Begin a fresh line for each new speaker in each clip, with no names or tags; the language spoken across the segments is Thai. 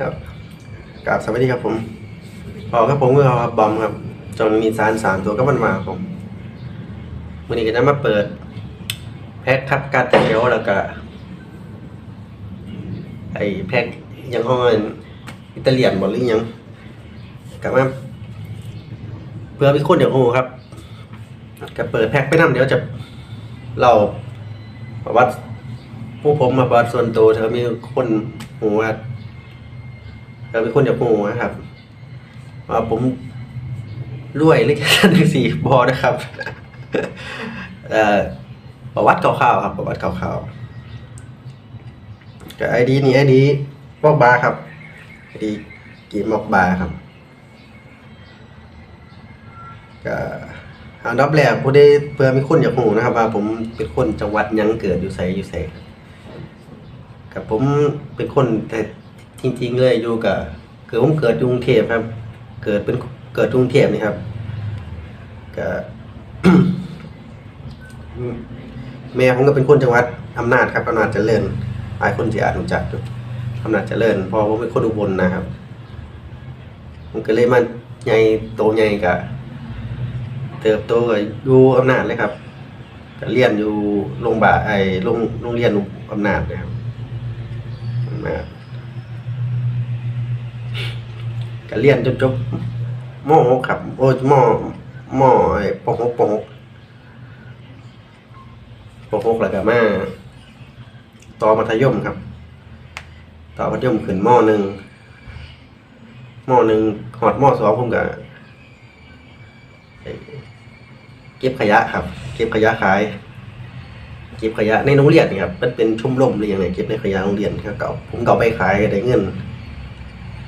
ครับกราบสวัสดีครับผมพอครับผมก็ครับบอมครับจนมีสารสามตัวก็มันมาผมวันนี้ก็จะมาเปิด แพ็คครับการแต่งเดียวแล้วก็ไอ้แพ็คยังห้องอิตาเลียนบอลหรือยังกลับมาเพื่อพี่คนเดี๋ยวโหครับก็เปิดแพ็คไปนำเดี๋ยวจะเราประวัติผู้ผมมาประวัติส่วนตัวเธอมีคนหูว่าเธอมีคนเดี๋ยวโหนะครับว่าผมรวยเล็กกันหนึ่งสี่บอนะครับเอ่อประวัติคร่าวๆครับ ประวัติคร่าวๆกับไอดีนี้ไอดีมอกบาร์ครับไอดีกีมอกบาร์ครับก็อันดับแรกผู้ได้เพื่อมีคนอยากหูนะครับ ว่าผมเป็นคนจังหวัดยังเกิดอยู่ไสอยู่ไสกับผมเป็นคนแต่ จริงๆเลยอยู่กับคือผมเกิดกรุงเทพครับ เกิดเป็นเกิดกรุงเทพนี่ครับก็แม่ผมก็เป็นคนจังหวัดอำนาจครับอำนาจเจริญหลายคนจะอาจรู้จักอยู่อำนาจเจริญเพอผมเป็นคนอุบลนะครับผมก็เลยมาใหญ่โตใหญ่กะเติบโตกับอยู่อำนาจเลยครับก็เรียนอยู่โรงบาไอโรงโรงเรียนอำนาจนะครับอำนาจ ก็เรียนจนจบม .6 ครับ โอ้ยมมไอ้ป .6 ป .6 ป .6 แล้วก็มาต่อมัธยมครับ ต่อมัธยมขึ้นมหนึ่งมหนึ่งหอดมสองผมก็เอ่อเก็บขยะครับ เก็บขยะขาย เก็บขยะในโรงเรียนครับ มันเป็นชุมรมหรือยังไงเก็บในขยะโรงเรียนครับเก่าผมเก่าไปขายได้เงิน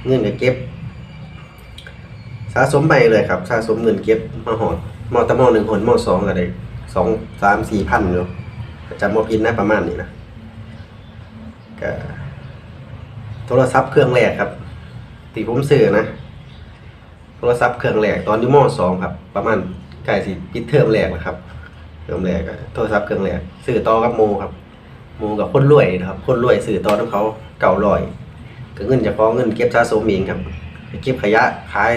เงินก็เก็บ สะสมไปเลยครับสะสมเงินเก็บมาหอดมอตะมอหนึ่งหอดมอสองก็ได้สองสามสี่พันอยู่จำมอพินนะประมาณนี้นะก็โทรศัพท์เครื่องแรกครับที่ผมซื้อนะโทรศัพท์เครื่องแรกตอนอยู่มอสองครับ ประมาณใกล้สิปิดเทอมแรกนะครับเทอมแรกโทรศัพท์เครื่องแรกซื้อต่อกับโมครับโมกับคนรวยนะครับ คนรวยซื้อต่อของเขาเก่าลอยก็เงินจะฟ้องเงินเก็บสะสมเองครับเก็บขยะขาย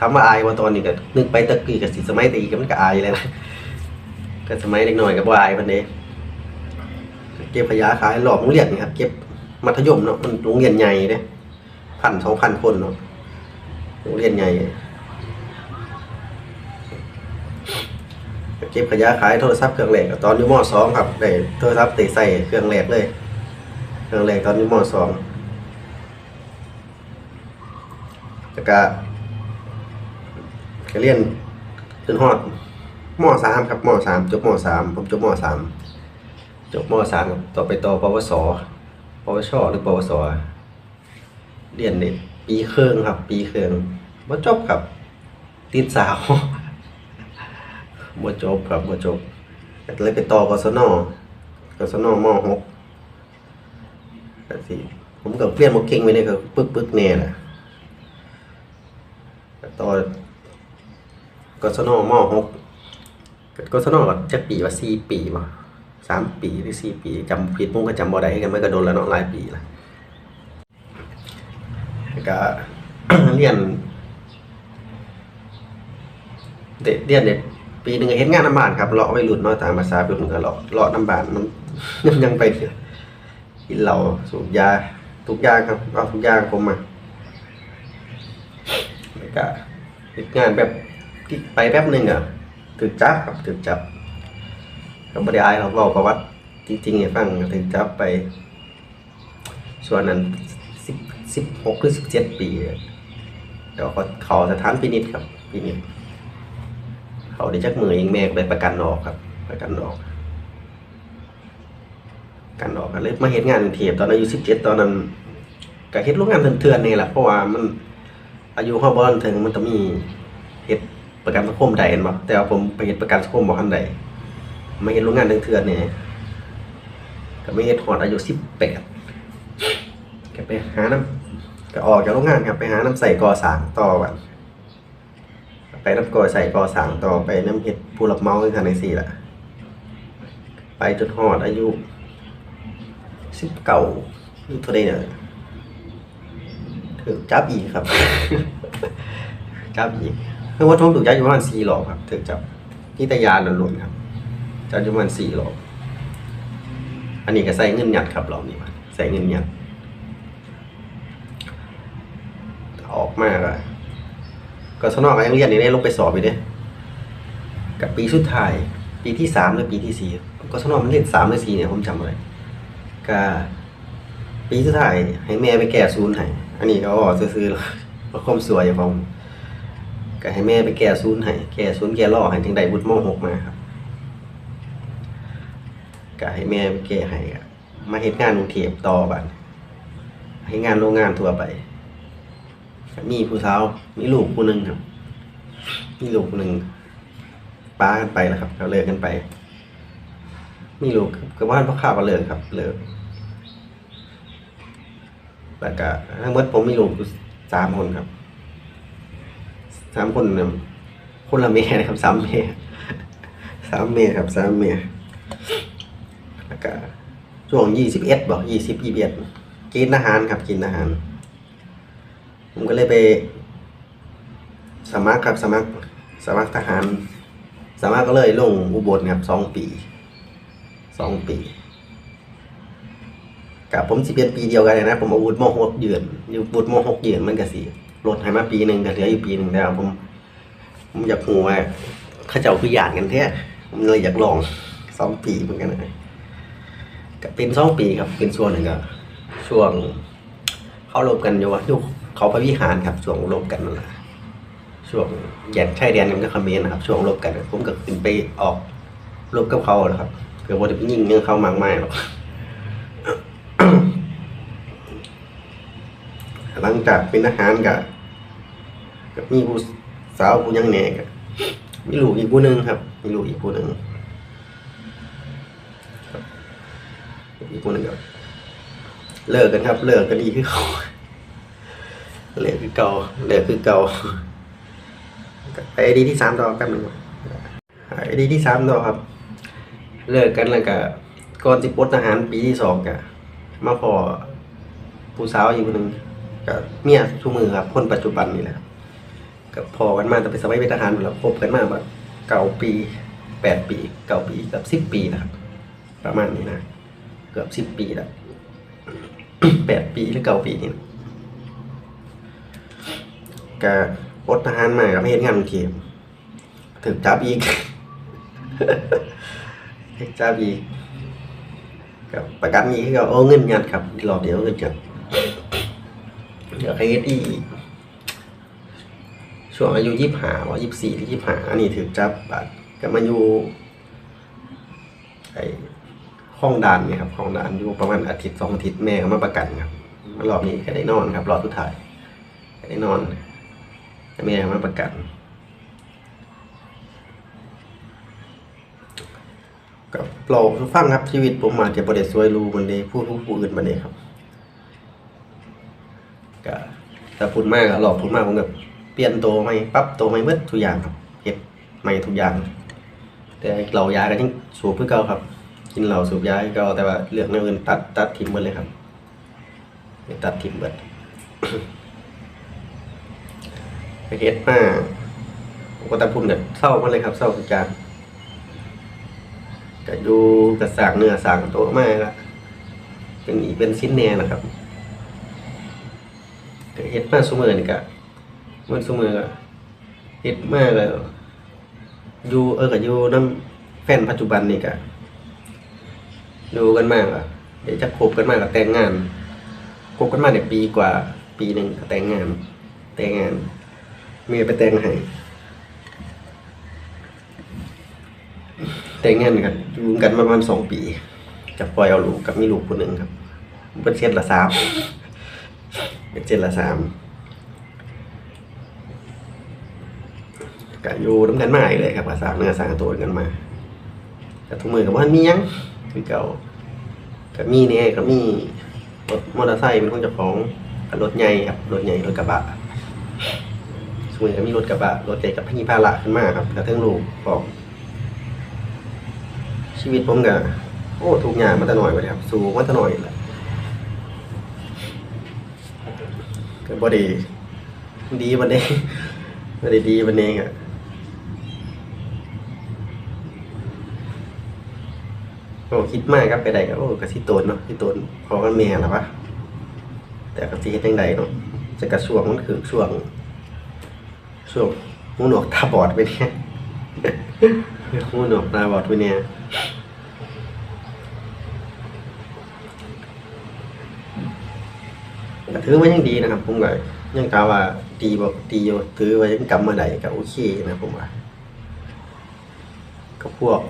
ทำว่าอายว่าตอนนี้ก็นึกไปตะกี้กับสิสมัยตะกี้ก็มันก็อายเลยนะก็สมัยเด็กหน่อยก็บ่อายมันเด้เก็บขยะขายหลอกโรงเรียนนี่ครับเก็บมัธยมเนาะมันโรงเรียนใหญ่เด้พันสองพันคนเนาะโรงเรียนใหญ่เก็บขยะขายโทรศัพท์เครื่องแรกก็ตอนอยู่มสองครับได้โทรศัพท์ติดใส่เครื่องแรกเลย เครื่องแรกตอนอยู่มสองแล้วก็ ก็เรียนจนฮอดมสามครับมสามจบมสามผมจบมสามจบมสามครับต่อไปต่อปวสปวชหรือปวสเรียนเด็ปีเครึ่งครับ ปีเครึ่งบ่จบครับ ติดสาวบ่จบครับบ่จบเลยไปต่อกศนกศนมหกก็สิผมก็เรียนบ่เก่งไว้เนี่ยก็ปึกปึกๆแน่แหละต่อ ศนมหกกศนก็จะปีว่าสี่ปีวะสามปีหรือสี่ปีจำผิดผมก็จำบ่ได้กันมันก็โดนแล้วเนาะหลายปีละแล้วก็เรียนเด็กเรียนเด็กปีหนึ่งเห็นงานน้ำบานครับเลาะไว้หลุดเนาะตามภาษาเป็นก็เลาะเลาะน้ำบานมันยังไปเกินเหล้าสูบยาทุกอย่างครับเอาทุกอย่างผมมาแล้วก็เฮ็ดงานแบบ ที่ไปแป๊บหนึ่งอะถึกจับครับถึกจับก็ไม่ได้อายเขาบอกประวัติจริงๆให้ฟังถึกจับไป ส่วนนั้นสิบสิบหกหรือสิบเจ็ดปีเดี๋ยวเขาเขาสถานพินิจครับพินิจเขาได้จักมือเองแม่ก็ไปประกันออกครับ ประกันออกกันออกก็เลยมาเห็นงานกรุงเทพตอนอายุสิบเจ็ดตอนนั้นก็เฮ็ดโรงงานเถื่อนๆนี่แหละเพราะว่ามันอายุเขาบ่ทันถึงมันต้องมี ประกันสังคมใดเห็นบ่แต่ว่าผมไปเฮ็ดประกันสังคมบ่ทันใดมาเฮ็ดโรงงานเถื่อนๆนี่ก็ไม่เฮ็ดฮอดอายุ18ก็ไปหาน้ำก็ออกจากโรงงานครับไปหาน้ำใส่ก่อสร้างต่อกันไปน้ำก่อใส่ก่อสร้างต่อไปน้ำเฮ็ดผู้รับเหมาคือกันจังซี่ล่ะไปจนฮอดอายุ19หรือเท่าใดเนี่ยถูกจับอีกครับ จับอีก เพราะว่าผมถูกจับอยู่ประมาณสี่รอบครับถูกจับนี่ต่ยาหล่นๆครับจับอยู่ประมาณสี่รอบอันนี้ก็ใส่เงินหยัดครับรอบนี้มาใส่เงินหยัดออกมากอะก็สนอกก็ยังเรียนนี่ได้ลงไปสอบอยู่เด้กับปีสุดท้าย ปีที่สามหรือปีที่สี่ก็สนอกมันเรียนสามหรือสี่เนี่ยผมจำอะไรก็ปีสุดท้ายให้แม่ไปแก้ศูนย์ให้อันนี้ก็อ๋อซื้อๆแล้วเพราความสวยของผม ก็ให้แม่ไปแก้ศูนย์ให้แก้ศูนย์แก้ล่อให้ถึงได้บุตรมหกมาครับก็ให้แม่ไปแก้ให้ครับมาเฮ็ดงานกรุงเทพต่อบัดให้งานโรงงานทั่วไป มีผู้สาวมีลูกผู้หนึ่งครับ มีลูกหนึ่งป้ากันไปแล้วครับก็เลิกกันไป มีลูกก็ว่านพ่อข้าวก็เลิกครับ เลิกแล้วก็ทั้งหมดผมมีลูกสามคนครับ สามคนนี่ยคนละเมียนะครับสามเมียสามเมียครับสามเมียแล้วก็ช่วงยี่สิบเอ็ดบอกยี่สิบยี่สิบเอ็ดกินอาหารครับกินอาหาร ผมก็เลยไป สมัครครับสมัครสมัครทหารสามารก็เลยลงอุบลครับสองปีสองปีกับผมสิเป็นปีเดียวกันเลยนะ ผมอาวุธมหกเยือนอยู่วุธมหกเยือนมันก็สิ ลดให้มาปีหนึ่งก็เหลืออยู่ปีหนึ่งแล้วผมผมอยากหูว่าเขาเจ้าคือหยาดกันแท้ผมเลยอยากลองสองปีเหมือนกันนะก็เป็นสองปีครับ เป็นช่วงหนึ่งก็ช่วง เขารบกันอยู่ว่ายุคเขาพระวิหารครับช่วงรบกันนั่นแหละช่วงแยกชายแดนกันก็เขมรนนะครับ ช่วงรบกันผมก็ขึ้นไปออกรบกับเขานะครับเกือบว่าจะยิงเนื้อเขามากมายหรอกหลังจากเป็นทหารกับ กับมีผู้สาวผู้ยังแหน่กับมีลูกอีกผู้หนึ่งครับ มีลูกอีกผู้หนึ่งครับอีกผู้หนึ่งก็เลิกกันครับ เลิกกันดีคือเขาเลิกคือเก่าเลิกคือเก่าไปไอดีที่สามต่อแป๊บหนึ่งไอดีที่สามต่อครับ เลิกกันแล้วก็ก่อนสิปลดทหารปีที่สองกะมาพอผู้สาวอยู่คนหนึ่งกับเมียทุกมือครับ คนปัจจุบันนี่แหละ กับพอกันมาแต่เป็นสมัยเป็นทหารแล้วคบกันมาแบบเก่าปีแปดปีเก่าปีกับสิบปีนะครับ ประมาณนี้นะเกือบสิบปีแล้วแปดปีหรือเก้าปีนี่นก็อดทหารมากับเฮ็ดงานกรุงเทพถึกจับอีกถึกจับอีกกับประกันอีกก็เอาเงินยัดครับรอบเดียวเงินยัดเดี๋ยวใครเฮ็ดอีก ช่วงอายุยี่สิบห้าว่ายี่สิบสี่ที่ยี่สิบห้าอันนี้ถึกจับบัตรก็มาอยู่ไอห้องดานเนี่ยครับห้องดานอยู่ประมาณอาทิตย์สองอาทิตย์แม่ก็มาประกันครับรอบนี้ก็ได้นอนครับรอบสุดท้ายก็ได้นอนแม่มาประกันกับเราฟังครับชีวิตผมมาจะประเด็สวยรู้มันเลยพูดผู้อื่นมาเลยครับก็แต่พูดมากอะหลอกพูดมากผมแบบ เปลี่ยนตัวใหม่ปรับตัวใหม่เมื่อทุกอย่างครับเก็บใหม่ทุกอย่าง แต่เรายากันยังสูบเพื่อเก่าครับ กินเหล้าสูบยาเก่าแต่ว่าเรื่องอื่นตัดตัดทิ้งหมดเลยครับตัดทิ้งหมดไปเฮ็ดมาผมก็ตะพุ่นกับเศร้ามาเลยครับเศร้าทุกอย่างก็อยู่กับสางเนื้อสางตัวมากละเป็นอีเป็นชิ้นแน่นะครับเฮ็ดมาซุมือนี่ก็ มันซุมือก็เฮ็ดมาแล้วอยู่เออก็อยู่น้ำแฟนปัจจุบันนี่ก็ดูกันมากอะเดี๋ยวจะคบกันมากกับแต่งงานคบกันมาเนี่ยปีกว่า ปีหนึ่งแต่งงาน แต่งงานเมียไปแต่งให้แต่งงานกันอยู่กันประมาณสองปีจะปล่อยเอาลูกกับมีลูกคนหนึ่งครับเป็นเซตละสามเป็นเซตละสาม ก็อยู่น้ำกันมาอีกเลยครับภาษามเนื้อสร้างตัวกันมาแต่ทุกมือกับว่ามียังคือเก่าก็มีเนี่ยก็มีรถมอเตอร์ไซค์เป็นของเจ้าของกับรถใหญ่ครับรถใหญ่รถกระบะสมัยก็มีรถกระบะรถใหญ่กับพญิพาละขึ้นมาครับกระเทิงลูกบอกชีวิตผมก็โอ้ทุกอย่างมาแต่หน่อยไปครับ สูงมาแต่หน่อยแหละก็บ่ได้ดีบันนี้บ่ได้ดีบันนี้อะ โอ้คิดมากครับไปได้ก็โอ้ก็สิโตนเนาะสิโตนพอกันแม่ล่ะวะแต่ก็สิเฮ็ดจังไดเนาะจะกระช่วงมันคือช่วงช่วงหูหนวกตาบอดไปเนี่ยหูหนวกตาบอดไปเนี่ยถือว่ายังดีนะครับ ผมก็ยังกล่าวว่าดีบอกดีอยู่ถือว่ายังกำมาได้ก็โอเคนะผมว่าก็พวก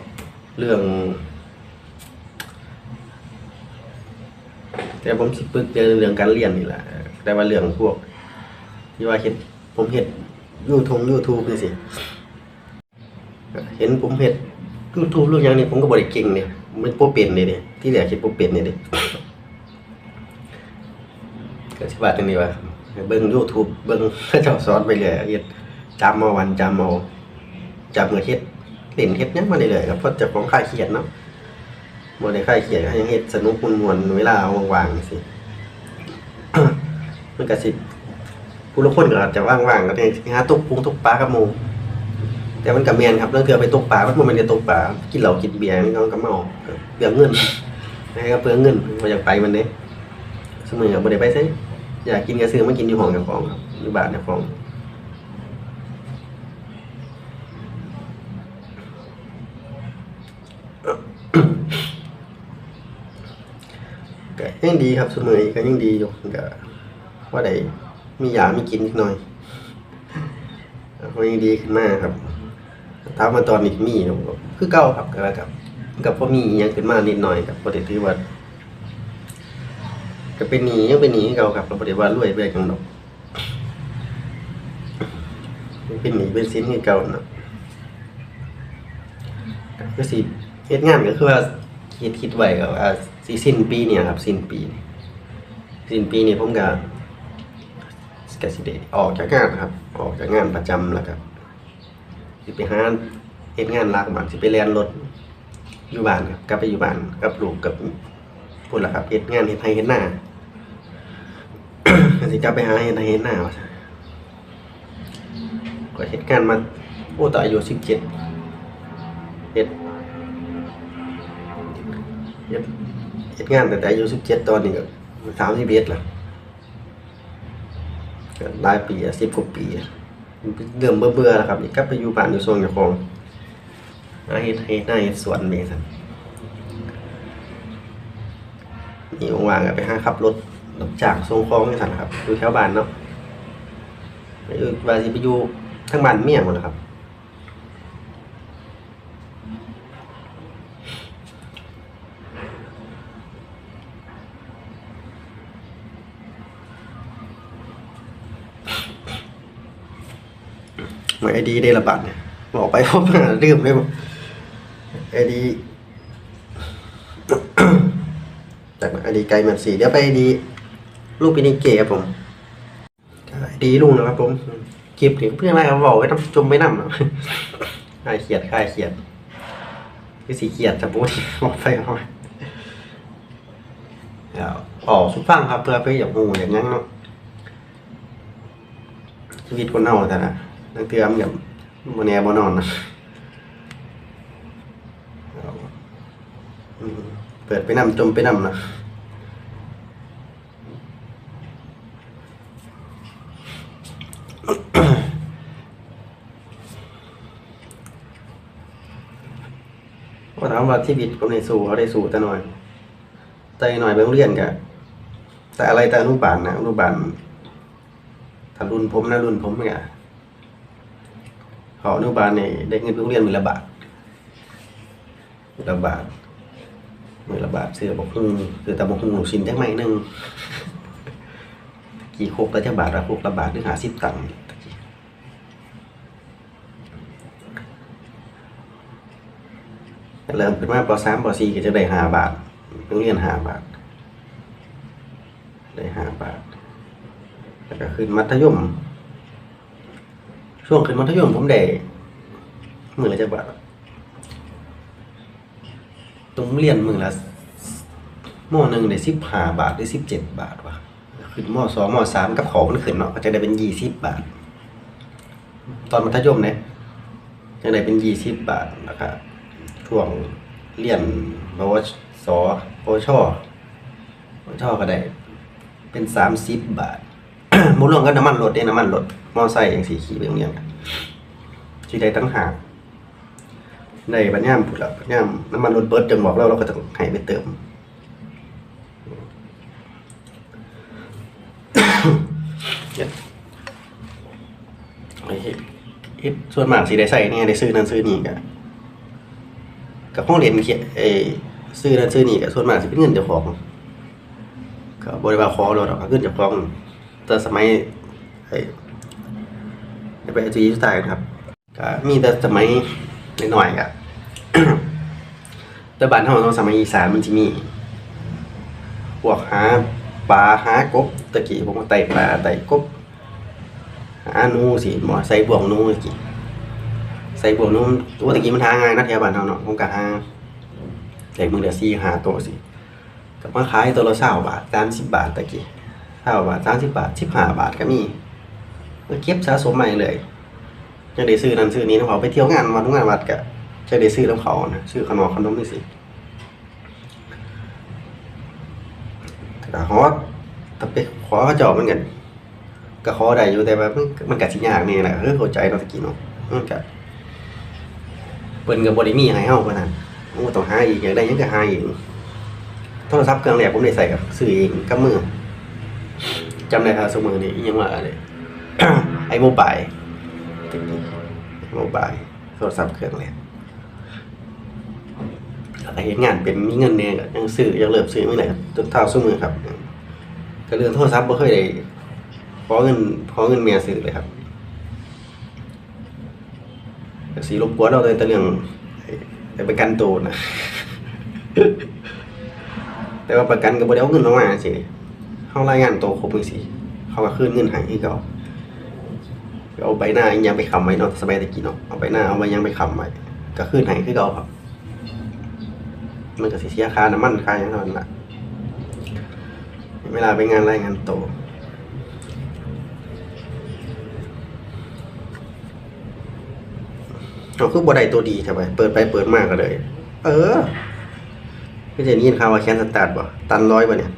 เรื่อง แต่ผมสิปึกเจอเรื่องการเรียนนี่แหละแต่ว่าเรื่องพวก ที่ว่าเห็นผมเห็นยูทงยูทูบนี่สิเห็นผมเห็นยูทูบเรื่องอย่างนี้ผมก็บริเก่งเนี่ยมันโปเป็นเลยเนี่ยที่เหลือคิดโปรเป็นเนี่ยเด้ก็สิว่าจังนี้ว่าเบิ่ง YouTube เบิ่งเขาเจ้าสอนไปเลยเฮ็ดจำเอาวันจำเอาจำเงินเฮ็ดเล่นเฮ็ดยังมาได้เลยครับเพราะจ้าของค่ายเขียนเนาะ บ่ได้ค่ายเขียนก็ยังเฮ็ดสนุกม่วนเวลาว่างๆสิ มันก็สิผู้ละคนก็อาจจะว่างๆก็ได้หาตกปุงตกปลากับหมูแต่มันก็แม่นครับเรื่องเทื่อไปตกปลามันบ่แม่นได้ตกปลากินเหล้ากินเบียร์มันก็ก็เมาเปลืองเงินให้ก็เปลืองเงินบ่อยากไปมันเด้สมัยก็บ่ได้ไปไสอยากกินก็ซื้อมากินอยู่ห้องเจ้าของครับอยู่บ้านเจ้าของก็ ยังดีครับสมัยก็ยังดีอยู่ก็ว่าได้มียามีกินนิดหน่อยก็ยังดีขึ้นมากครับถามมาตอนนี้มีเนาะคือเก่าครับก็แล้วกับกับพอมียังขึ้นมานิดหน่อยครับบ่ได้ถือว่าก็เป็นหนียังเป็นหนีเก่าครับเราปฏิวัติรวยไปกันดอกเป็นหนีเป็นสินคือเก่านะก็สิเฮ็ดงานก็คือว่าคิดคิดไว้ก็ว่า สิสิ้นปีเนี่ยครับสิ้นปีสิ้นปีนี้ผมก็กสิได้ออกจากงานครับ ออกจากงานประจำแล้วครับสิไปหาเฮ็ดงานลักบ้านสิไปเรียนรถอยู่บ้านครับกลับไปอยู่บ้านกับลูกกับพูดละครับเฮ็ดงานเฮ็ดไทยเฮ็ดหน้าสิกลับไปหาเฮ็ดไทยเฮ็ดหน้าว่าก็เฮ็ดงานมาโอ้ต่ออายุ17เฮ็ดเฮ็ด เฮ็ดงานตั้งแต่อายุ17ตอนนี้ก็31แล้วก็หลายปีอะ10กว่าปีอะเริ่มเบื่อๆแล้วครับนี่กลับไปอยู่บ้านอยู่ส่วนเจ้าของหาเฮ็ดเฮ็ดหน้าเฮ็ดสวนแม่ซั่นนี่ว่างๆก็ไปห้างขับรถรับจากทรงคลองนี่สันครับอยู่แถวบ้านเนาะอยู่ว่าสิไปอยู่ทั้งบ้านเมียหมดแล้วครับ หมาย ไอดีได้ระบาดเนี่ยบอกไปเพบมาลืมเลยไอดีจากไอดีไกลแมนสีเดี๋ยวไปไอดีลูกปินิเกครับผมไอดีลุงนะครับผมคลิปถึงเพื่อนอะไรครับบอกไว้ต้องจมไม่นำเนะคลายเขียดคลายเขียดคือสีเขียดจะพูดออกไปเอาไว้เดี๋ยวออกสุฟังครับเพื่อไปอย่างงูอย่างนั้นเนาะชีวิตคนเฮาแต่ละ นังเตือมแบบโมแนบนอนนะเปิดไปนำจมไปนำนะว่าถามว่าชีวิตผมในสู่เขาได้สู่แต่หน้อยแต่หน่อยไปโรงเรียนกะแต่อะไรแต่อนุบาลนะอนุบาลถ้ารุ่นผมนะรุ่นผมเนี่ย เขาอนุบาลเนี่ยได้เงินไปโรงเรียนมือละบาทมือละบาทมือละบาทซื้อบอกฮึ่งซื้อแต่บอกฮึ่งหนูชินได้ไหมหนึ่งกี่โคกแล้วจะบาทละโคกละบาทหรือหาสิบตังค์เริ่มขึ้นมาปสามปสี่ก็จะได้ห้าบาทโรงเรียนห้าบาท ได้ห้าบาท แล้วก็ขึ้นมัธยม ช่วงขึ้นมัธยมผมได้มือละจะบาทวะตรงเรียนมือละมอหนึ่งได้สิบห้าบาทได้สิบเจ็ดบาทวะขึ้นมอสองมอสามกับเขามันขึ้นเนาะก็จะได้เป็นยี่สิบบาท ตอนมัธยมเนี่ยจะได้เป็นยี่สิบบาทนะครับช่วงเรียนปวสปวชปวชก็ได้เป็นสามสิบบาท มูรวมก็น้ำมันรถเด้น้ำมันรถมอไซค์อย่างสีขี่ไปโรงเรียนกันที่ได้ตั้งหากในบัญญัติพูดแล้วบัญญัติน้ำมันรถเบิร์ดจนบอกแล้วเราก็ต้องให้ไปเติมเส่วนมากสิได้ใส่เนี่ยได้ซื้อนั่นซื้อนี่กะกับห้องเรียนเขียนเอ้ซื้อนั่นซื้อนี่กะส่วนมากสิเป็นเงินเจ้าของก็บริวารขอเราดอกเงินเจ้าของ แต่สมัยไอ้ไปอาจีสไตล์ครับก็มีแต่สมัยน้อยๆกะแต่บ้านเฮาตอนสมัยอีสานมันสิมีพวกหาปลาหากบตะกี้ผมก็ไต่ปลาไต่กบหาหนูสิหมอใส่บ่วงหนูตะกี้ใส่บ่วงหนูตัวตะกี้มันหาง่ายนะแถวบ้านเราเนาะผมก็หาใส่มือเดียวสี่หาตัวสิก็มาขายตัวละเศร้าบาทสามสิบบาทตะกี้ ห้าบาทสามสิบบาทสิบห้าบาทก็มีก็เก็บสะสมใหม่เลยจะได้ซื้อนั่นซื้อนี้นะเขาไปเที่ยวงานวัดงานวัดก็จะได้ซื้อแล้วเขานะซื้อขนมขนมนี่สิก็ขอตะเปขอเขาจาะเหมือนกันก็ขอได้อยู่แต่ว่ามันมันกัดสิยากนี่แหละเออเข้าใจเราตะกี้เนาะมันกัเปิ้นก็บ่ได้มีให้เฮาปานนั้นต้องหาอีกอยากได้ยังก็หาอีกโทรศัพท์เครื่องแรกผมได้ใส่กับซื้อเองกับมือ จำได้ครับสมือนี่ยังว่าอะไรไอ้โมบายตะกี้โมบายโทรศัพท์เครื่องแรกแล้วก็เฮ็ดงานเป็นมีเงินแน่ก็ยังซื้อยังเริ่มซื้อไม่ได้จนเท่าสมือครับก็เรื่องโทรศัพท์บ่เคยได้ขอเงินขอเงินเมียซื้อเลยครับสีรบกวนเราเลยแต่เรื่องไอ้ไอ้ประกันตัวนะ แต่ว่าประกันก็บ่ได้เอาเงินออกมาสิ เฮารายงานตัวครบจังซี่เขาก็คืนเงินให้เก่าเอาใบหน้ายังไปคำไว้เนาะสมัยตะกี้เนาะเอาใบหน้าเอาไว้ยังไปคำไว้ก็คืนให้คือเก่าครับมันก็สิเสียค่าน้ำมันค่าหยังเท่านั้นละเวลาไปงานรายงานโตวเอาคือบ่ได้ตัวดีใช่ไหมเปิดไปเปิดมากก็เลย เออไม่ใช่ยินข่าวว่าแคนสตาร์ทบ่ตันร้อยป่เนี่ย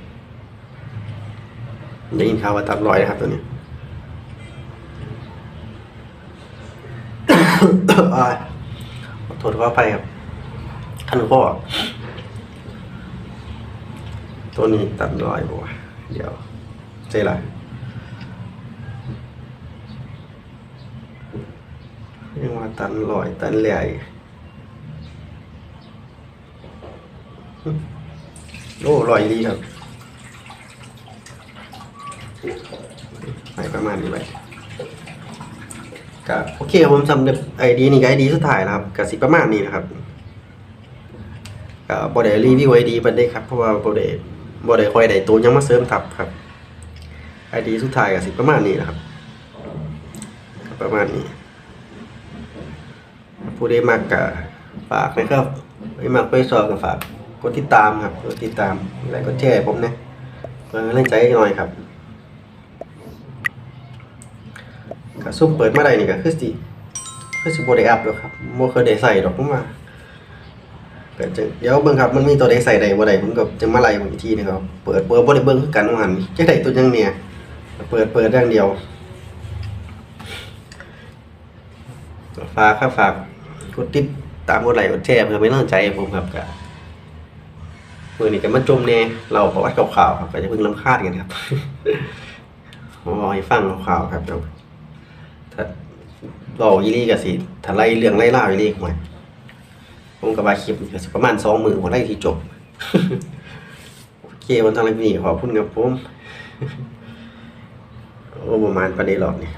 ได้ยินข่าวว่าตันร้อยนะครับตัวนี้อ่าขอโทษขออภัยครับท่านพ่อตัวนี้ตัดรอยบัวะเดี๋ยวเจ๊ละยังว่าตันลอยตันใหญ่โอ้ลอยดีครับ ไปประมาณนี้ไปก็โอเคครับผมสำหรับไอดีนี่ก็ไอดีสุดท้ายนะครับกับสิประมาณนี้นะครับก็บอได้รีวิวไอดีปันได้ครับเพราะว่าบอได้บอได้คอยได้ตัวยังมาเสริมทับครับไอดีสุดท้ายกับสิประมาณนี้นะครับก็ประมาณนี้ผู้ใดมักก็ฝากนะครับไม่มักไปสอบก็ฝากกดติดตามครับกดติดตามและกดแชร์ให้ผมนะเพื่อให้กำลังใจหน่อยครับ ก็ซุ่มเปิดมาได้นี่ก็คือสิคือสิบ่ได้อัพหรอกครับบ่เคยได้ใส่ดอกผมว่าก็จะเดี๋ยวเบิ่งครับมันมีตัวใดใส่ได้บ่ได้ผมก็จะมาไล่บิ่งอีกทีนะครับเปิดเปิดบ่ได้เบิ่งคือกันว่าหั่นจะได้ตัวยังเนี่ยเปิดเปิดอย่างเดียวฝากครับฝากกดติดตามกดไลค์กดแชร์เพื่อเป็นกำลังใจผมครับกับมือนี้ก็มาจมเน่เราประวัติข่าวๆครับก็จะเพิ่งลำคาดกันครับผมบอกให้ฟังข่าวๆครับ เดี๋ยวถ้าเราอีลี่กับสิถ้าไล่เรื่องไล่ล่าอีนี่หวยผมกับบาคลิปก็สิประมาณสองมือผมไล่ที่จบโอเควันทางนี้ขอพูดกับผมโอ้ประมาณประเดี๋ยวหรอกเนี่ย